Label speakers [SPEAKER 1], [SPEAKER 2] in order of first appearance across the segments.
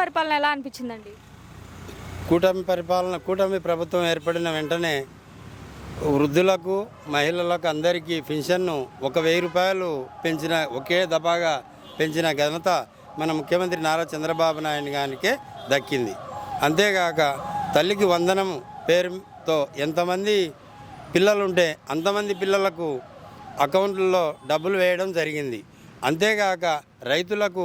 [SPEAKER 1] కూటమి పరిపాలన ఎలా అనిపించిందండి?
[SPEAKER 2] కూటమి పరిపాలన కూటమి ప్రభుత్వం ఏర్పడిన వెంటనే వృద్ధులకు మహిళలకు అందరికీ పెన్షన్ను ఒక వెయ్యి రూపాయలు పెంచిన ఒకే దఫాగా పెంచిన ఘనత మన ముఖ్యమంత్రి నారా చంద్రబాబు నాయుడు గారికే దక్కింది. అంతేగాక తల్లికి వందనం పేరుతో ఎంతమంది పిల్లలుంటే అంతమంది పిల్లలకు అకౌంట్లలో డబ్బులు వేయడం జరిగింది. అంతేగాక రైతులకు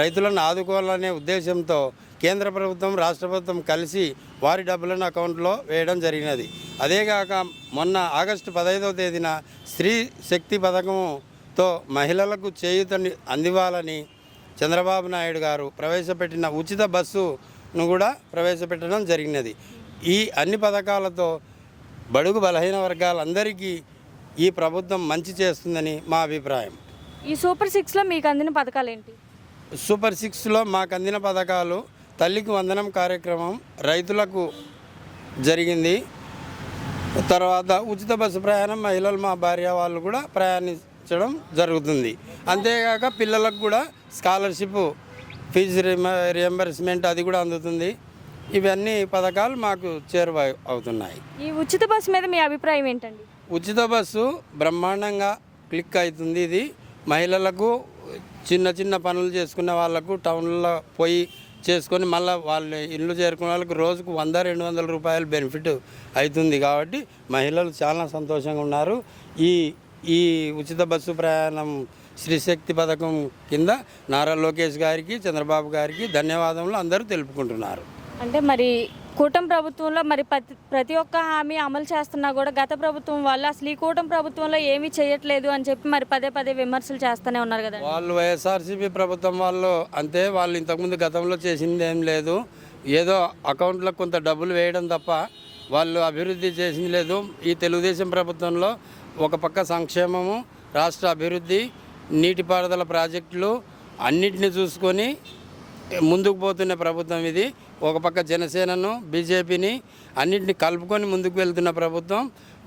[SPEAKER 2] రైతులను ఆదుకోవాలనే ఉద్దేశంతో కేంద్ర ప్రభుత్వం రాష్ట్ర ప్రభుత్వం కలిసి వారి డబ్బులను అకౌంట్లో వేయడం జరిగినది. అదేగాక మొన్న ఆగస్టు పదహైదవ తేదీన స్త్రీ శక్తి పథకంతో మహిళలకు చేయూతని అందివ్వాలని చంద్రబాబు నాయుడు గారు ప్రవేశపెట్టిన ఉచిత బస్సును కూడా ప్రవేశపెట్టడం జరిగినది. ఈ అన్ని పథకాలతో బడుగు బలహీన వర్గాలందరికీ ఈ ప్రభుత్వం మంచి చేస్తుందని మా అభిప్రాయం.
[SPEAKER 1] ఈ సూపర్ సిక్స్లో మీకు అందిన పథకాలు ఏంటి
[SPEAKER 2] సూపర్ సిక్స్లో మాకు అందిన పథకాలు తల్లికి వందనం కార్యక్రమం రైతులకు జరిగింది. తర్వాత ఉచిత బస్సు ప్రయాణం మహిళలు మా భార్య వాళ్ళు కూడా ప్రయాణించడం జరుగుతుంది. అంతేకాక పిల్లలకు కూడా స్కాలర్షిప్ ఫీజు రియంబర్స్మెంట్ అది కూడా అందుతుంది. ఇవన్నీ పథకాలు మాకు చేరువ అవుతున్నాయి.
[SPEAKER 1] ఈ ఉచిత బస్సు మీద మీ అభిప్రాయం ఏంటండి?
[SPEAKER 2] ఉచిత బస్సు బ్రహ్మాండంగా క్లిక్ అవుతుంది ఇది. మహిళలకు చిన్న చిన్న పనులు చేసుకునే వాళ్ళకు టౌన్లో పోయి చేసుకొని మళ్ళీ వాళ్ళు ఇల్లు చేరుకునే వాళ్ళకి రోజుకు వంద రెండు వందల రూపాయలు బెనిఫిట్ అవుతుంది కాబట్టి మహిళలు చాలా సంతోషంగా ఉన్నారు. ఈ ఈ ఉచిత బస్సు ప్రయాణం శ్రీశక్తి పథకం కింద నారా లోకేష్ గారికి చంద్రబాబు గారికి ధన్యవాదములు అందరూ తెలుపుకుంటున్నారు.
[SPEAKER 1] అంటే మరి కూటమి ప్రభుత్వంలో మరి ప్రతి ప్రతి ఒక్క హామీ అమలు చేస్తున్నా కూడా గత ప్రభుత్వం వాళ్ళు అసలు ఈ కూటమి ప్రభుత్వంలో ఏమీ చేయట్లేదు అని చెప్పి మరి పదే పదే విమర్శలు చేస్తూనే ఉన్నారు కదా
[SPEAKER 2] వాళ్ళు వైఎస్ఆర్సీపీ ప్రభుత్వం వాళ్ళు అంతే వాళ్ళు ఇంతకుముందు గతంలో చేసింది ఏం లేదు. ఏదో అకౌంట్లో కొంత డబ్బులు వేయడం తప్ప వాళ్ళు అభివృద్ధి చేసింది లేదు. ఈ తెలుగుదేశం ప్రభుత్వంలో ఒక పక్క సంక్షేమము రాష్ట్ర అభివృద్ధి నీటిపారుదల ప్రాజెక్టులు అన్నిటిని చూసుకొని ముందుకు పోతున్న ప్రభుత్వం ఇది. ఒక పక్క జనసేనను బీజేపీని అన్నింటిని కలుపుకొని ముందుకు వెళ్తున్న ప్రభుత్వం.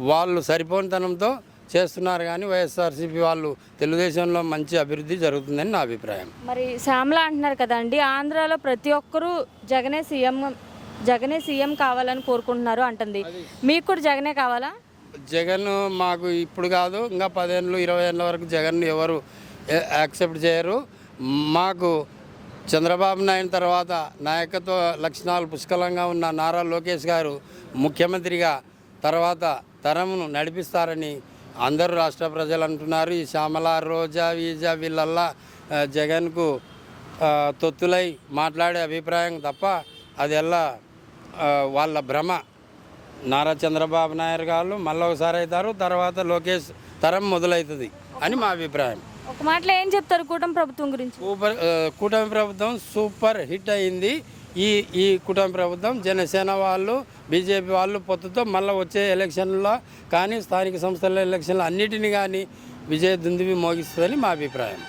[SPEAKER 2] వాళ్ళు సరిపోనితనంతో చేస్తున్నారు కానీ వైఎస్ఆర్సీపీ వాళ్ళు తెలుగుదేశంలో మంచి అభివృద్ధి జరుగుతుందని నా అభిప్రాయం.
[SPEAKER 1] మరి శ్యామల అంటున్నారు కదండి ఆంధ్రాలో ప్రతి ఒక్కరూ జగనే సీఎం జగనే సీఎం కావాలని కోరుకుంటున్నారు అంటుంది. మీకు కూడా జగనే కావాలా?
[SPEAKER 2] జగన్ మాకు ఇప్పుడు కాదు ఇంకా పదేళ్ళు ఇరవై ఏళ్ళ వరకు జగన్ ఎవరు యాక్సెప్ట్ చేయరు. మాకు చంద్రబాబు నాయుడు తర్వాత నాయకత్వ లక్షణాలు పుష్కలంగా ఉన్న నారా లోకేష్ గారు ముఖ్యమంత్రిగా తర్వాత తరమును నడిపిస్తారని అందరూ రాష్ట్ర ప్రజలు అంటున్నారు. ఈ శ్యామల రోజా వీజా వీళ్ళల్లా జగన్కు తొత్తులై మాట్లాడే అభిప్రాయం తప్ప అది ఎలా వాళ్ళ భ్రమ. నారా చంద్రబాబు నాయుడు గారు మళ్ళీ ఒకసారి అవుతారు తర్వాత లోకేష్ తరం మొదలవుతుంది అని మా అభిప్రాయం.
[SPEAKER 1] ఒక మాటలో ఏం చెప్తారు కూటమి ప్రభుత్వం గురించి?
[SPEAKER 2] సూపర్ కూటమి ప్రభుత్వం సూపర్ హిట్ అయింది. ఈ ఈ కూటమి ప్రభుత్వం జనసేన వాళ్ళు బీజేపీ వాళ్ళు పొత్తుతో మళ్ళీ వచ్చే ఎలక్షన్లో కానీ స్థానిక సంస్థల ఎలక్షన్లు అన్నిటిని కానీ విజయ దుందువి మోగిస్తుందని మా అభిప్రాయం.